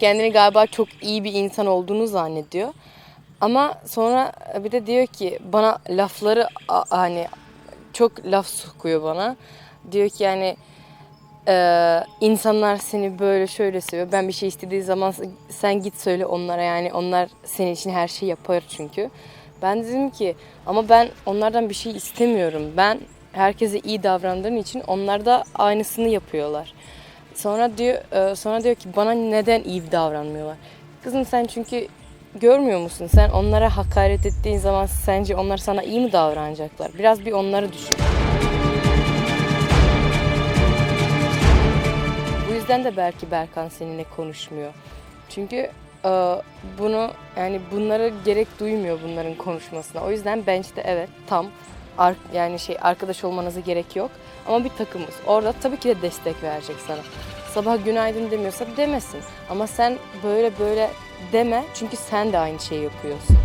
kendini galiba çok iyi bir insan olduğunu zannediyor. Ama sonra bir de diyor ki bana lafları hani çok laf sokuyor bana. Diyor ki yani e, insanlar seni böyle şöyle seviyor. Ben bir şey istediği zaman sen git söyle onlara yani onlar senin için her şeyi yapar çünkü. Ben dedim ki ama ben onlardan bir şey istemiyorum. Ben herkese iyi davrandığım için onlar da aynısını yapıyorlar. Sonra diyor e, sonra diyor ki bana neden iyi davranmıyorlar? Kızım sen çünkü görmüyor musun? Sen onlara hakaret ettiğin zaman sence onlar sana iyi mi davranacaklar? Biraz bir onları düşün. Bu yüzden de belki Berkan seninle konuşmuyor. Çünkü e, bunu yani bunlara gerek duymuyor bunların konuşmasına. O yüzden bench'te evet tam ar- yani şey arkadaş olmanıza gerek yok. Ama bir takımız. Orada tabii ki de destek verecek sana. Sabah günaydın demiyorsa demesin. Ama sen böyle böyle deme çünkü sen de aynı şeyi yapıyorsun.